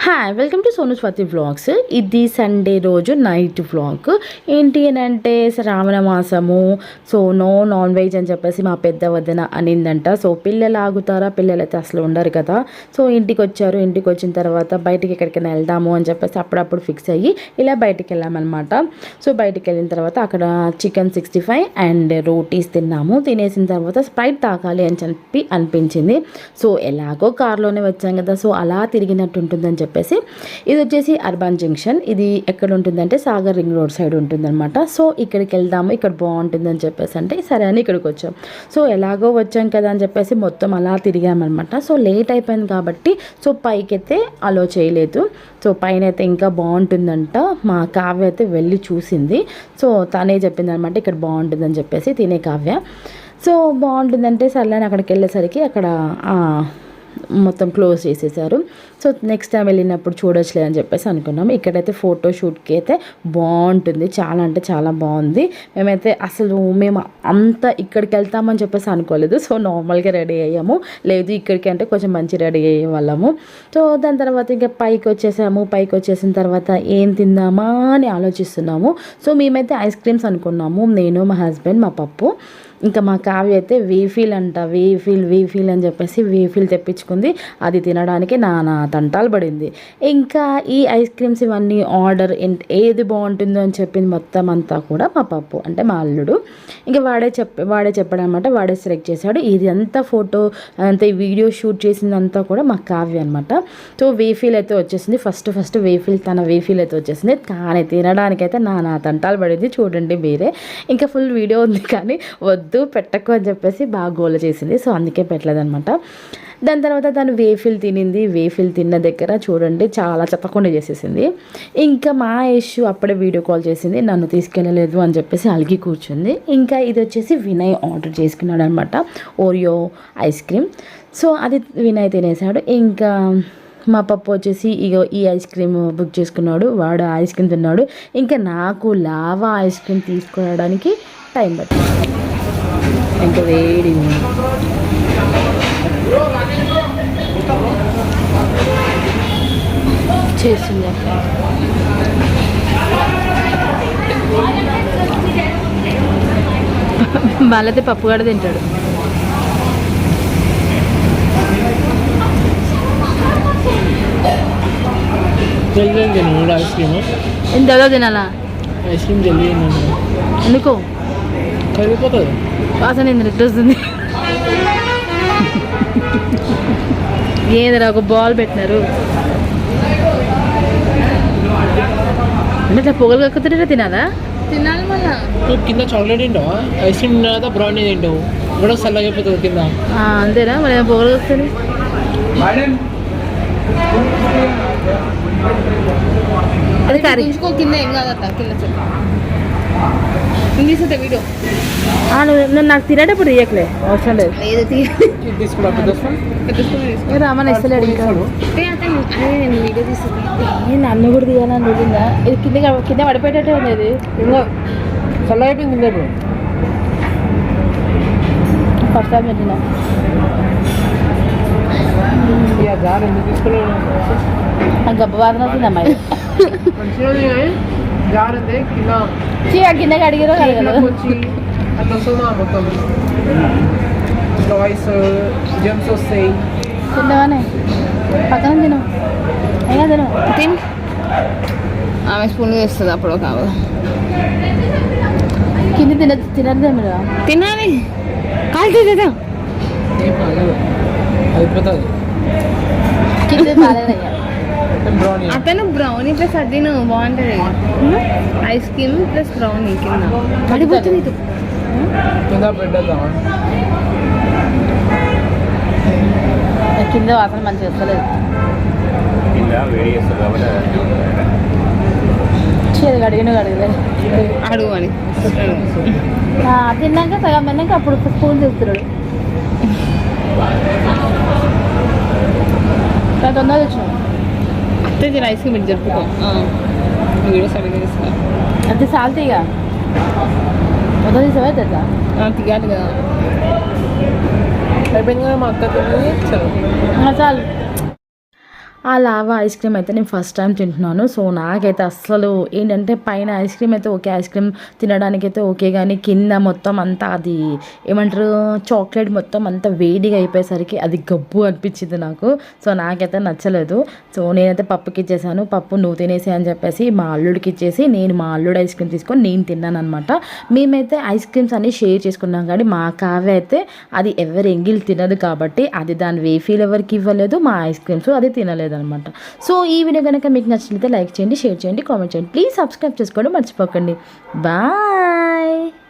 Hi welcome to Sonu Swathi vlogs ఇది Sunday రోజు night vlog ఏంటి అని అంటే శ్రావణ మాసము సో నో నాన్ వెజ్ అని చెప్పేసి మా పెద్ద వదిన అనిందంట. సో పిల్లలు ఆగుతారా? పిల్లలు అయితే అసలు ఉండరు కదా. సో ఇంటికి వచ్చారు ఇంటికి వచ్చిన తర్వాత బయటికి ఎక్కడికైనా వెళ్దాము అని చెప్పేసి అప్పుడప్పుడు ఫిక్స్ అయ్యి ఇలా బయటికి వెళ్ళామన్నమాట సో బయటికి వెళ్ళిన తర్వాత అక్కడ chicken sixty five and rotis తిన్నాము. తినేసిన తర్వాత స్ప్రైట్ తాగాలి అని చెప్పి అనిపించింది. సో ఎలాగో కార్లోనే వచ్చాం కదా. సో అలా తిరిగినట్టు ఉంటుందని చెప్పేసి. ఇది వచ్చేసి అర్బన్ జంక్షన్ ఇది ఎక్కడ ఉంటుందంటే సాగర్ రింగ్ రోడ్ సైడ్ ఉంటుందన్నమాట. సో ఇక్కడికి వెళ్దాము. ఇక్కడ బాగుంటుందని చెప్పేసి అంటే సరే అని ఇక్కడికి వచ్చాం. సో ఎలాగో వచ్చాం కదా అని చెప్పేసి మొత్తం అలా తిరిగామన్నమాట. సో లేట్ అయిపోయింది కాబట్టి సో పైకైతే అలో చేయలేదు. సో పైన అయితే ఇంకా బాగుంటుందంట. మా కావ్య అయితే వెళ్ళి చూసింది. సో తనే చెప్పింది అనమాట ఇక్కడ బాగుంటుందని చెప్పేసి తినే కావ్య. సో బాగుంటుందంటే సర్లేని అక్కడికి వెళ్ళేసరికి అక్కడ మొత్తం క్లోజ్ చేసేసారు. సో నెక్స్ట్ టైం వెళ్ళినప్పుడు చూడొచ్చులే అని చెప్పేసి అనుకున్నాం. ఇక్కడైతే ఫోటో షూట్కి అయితే బాగుంటుంది. చాలా అంటే చాలా బాగుంది. మేమైతే అసలు మేము అంత ఇక్కడికి వెళ్తామని చెప్పేసి అనుకోలేదు. సో నార్మల్గా రెడీ అయ్యాము. లేదు ఇక్కడికి అంటే కొంచెం మంచి రెడీ అయ్యే వాళ్ళము. సో దాని తర్వాత ఇంకా పైకి వచ్చేసాము. పైకి వచ్చేసిన తర్వాత ఏం తిందామా అని ఆలోచిస్తున్నాము. సో మేమైతే ఐస్ క్రీమ్స్ అనుకున్నాము. నేను మా హస్బెండ్ మా పప్పు. ఇంకా మా కావ్య అయితే వీఫీల్ అంట వీఫీల్ వీఫీల్ అని చెప్పేసి వీఫీల్ తెప్పించుకుంది. అది తినడానికి నానా తంటాలు పడింది. ఇంకా ఈ ఐస్ క్రీమ్స్ ఇవన్నీ ఆర్డర్ ఏది బాగుంటుందో అని చెప్పింది మొత్తం అంతా కూడా మా పప్పు అంటే మా అల్లుడు. ఇంకా వాడే చెప్ప వాడే చెప్పాడు అనమాట వాడే సెలెక్ట్ చేశాడు. ఇది అంతా ఫోటో అంతా ఈ వీడియో షూట్ చేసిందంతా కూడా మా కావ్య అనమాట సో వేఫీల్ అయితే వచ్చేసింది. ఫస్ట్ ఫస్ట్ వేఫీల్ తన వేఫీల్ అయితే వచ్చేసింది. కానీ తినడానికైతే అయితే నానా తంటాలు పడింది. చూడండి మీరే. ఇంకా ఫుల్ వీడియో ఉంది కానీ వద్దు. పెట్టకు అని చెప్పేసి బాగా గోల చేసింది. సో అందుకే పెట్టలేదనమాట దాని తర్వాత తను వేఫిల్ తినింది. వేఫిల్ తిన్న దగ్గర చూడండి చాలా చెప్పకుండా చేసేసింది. ఇంకా మా ఇష్యూ అప్పుడే వీడియో కాల్ చేసింది నన్ను తీసుకెళ్ళలేదు అని చెప్పేసి అలిగి కూర్చుంది. ఇంకా ఇది వచ్చేసి వినయ్ ఆర్డర్ చేసుకున్నాడు అనమాట ఓరియో ఐస్ క్రీమ్. సో అది వినయ్ తినేసాడు. ఇంకా మా పప్పు వచ్చేసి ఇగో ఈ ఐస్ క్రీమ్ బుక్ చేసుకున్నాడు వాడు ఐస్ క్రీమ్ తిన్నాడు. ఇంకా నాకు లావా ఐస్ క్రీమ్ తీసుకురావడానికి టైం పట్టింది. ఇంకా వేడి. చేసింది వాళ్ళైతే పప్పు కూడా తింటాడు. ఎంతలో తినాలా? ఐస్ క్రీమ్ జల్దీ ఎందుకో? కరిగిపోతుంది. వాసన ఏంది రెడ్ వస్తుంది ఏదిరా ఒక బాల్ పెట్టినారు. అంటే ఇట్లా పొగలు కక్కుతుంటే తినాలా? తినాలి మళ్ళా. కింద చాక్లెట్ తింటావా? ఐస్ క్రీమ్ తిన్నా బ్రౌనీ తింటావు? కూడా చల్లగా అయిపోతుంది కింద. ఆ, అంతేనా? మరి ఏమో పొగలు కక్కుతుంది అది కర్రీ. కింద ఏం కాదట కింద చెప్పు. ఇంగ్లీష్ అయితే వీడియో ఆ, నువ్వు నువ్వు నాకు తినేటప్పుడు ఇయ్యకలే అవసరం లేదు. రామని ఇస్తలేడు ఇంకా. వీడియో నన్ను కూడా తీయాలని తెలియదా ఇది కింద కింద పడిపోయేటట్టే ఇంకా చల్లగా అయిపోయింది ఇప్పుడు. ఫస్ట్ టైం నాకు గబ్బ వాసన వస్తుంది అమ్మాయి మంచిగా ఉంది కానీ జార్ అంతే కింద చేతిలోకి కడగదు. వచ్చి అట్లా వస్తుందా మొత్తం. వాయిస్ జమ్స్ వస్తాయి. తిన్నవానే పక్కన తిను. అయినా తిను. తిన్. ఆమె స్పూన్ వేస్తుంది అప్పుడు ఒక. కింద తిన తినద్దే మీరు. తినాలి. కాల్ కాలేదు అయిపోతుంది. కింద బ్రౌనీ అతను బ్రౌనీ ప్లస్ అది బాగుంటుంది ఐస్ క్రీమ్ ప్లస్ బ్రౌనీ కింద. పడిపోతుంది కింద వాసన మంచిగా వస్తలేదు. అది అడిగిన అడగలేదు అడుగు అని ఆ, తిన్నాక సగం తిన్నాక అప్పుడు స్పూన్ తీస్తున్నాడు చాలా తొందరగా వచ్చినాడు అత్తే తిన ఐస్ క్రీమ్ ఇటు జరుపుకో వీడియో సరిగ్గా తీసుకో అది సాల్తీగా మొదలు తీసావా తెద్దా తీయాలి కదా. అయిపోయింది కదా మా అక్క తిన్నది చలో చాలు. ఆ లావా ఐస్ క్రీమ్ అయితే నేను ఫస్ట్ టైం తింటున్నాను. సో నాకైతే అస్సలు ఏంటంటే పైన ఐస్ క్రీమ్ అయితే ఓకే. ఐస్ క్రీమ్ తినడానికి అయితే ఓకే. కానీ కింద మొత్తం అంతా అది ఏమంటారు? చాక్లెట్ మొత్తం అంతా వేడిగా అయిపోయేసరికి అది గబ్బు అనిపించింది నాకు. సో నాకైతే నచ్చలేదు. సో నేనైతే పప్పుకి ఇచ్చేసాను. పప్పు నువ్వు తినేసి అని చెప్పేసి మా అల్లుడికి ఇచ్చేసి నేను మా అల్లుడు ఐస్ క్రీమ్ తీసుకొని నేను తిన్నాను అనమాట మేమైతే ఐస్ క్రీమ్స్ అన్నీ షేర్ చేసుకున్నాం. కానీ మా కావ్య అయితే అది ఎవరి ఎంగిల్ తినదు కాబట్టి అది దాని వేఫీల్ ఎవరికి ఇవ్వలేదు. మా ఐస్ క్రీమ్స్ అది తినలేదు. అనమాట సో ఈ వీడియో కనుక మీకు నచ్చినట్లయితే లైక్ చేయండి షేర్ చేయండి కామెంట్ చేయండి. ప్లీజ్ సబ్స్క్రైబ్ చేసుకోవడం మర్చిపోకండి. బాయ్!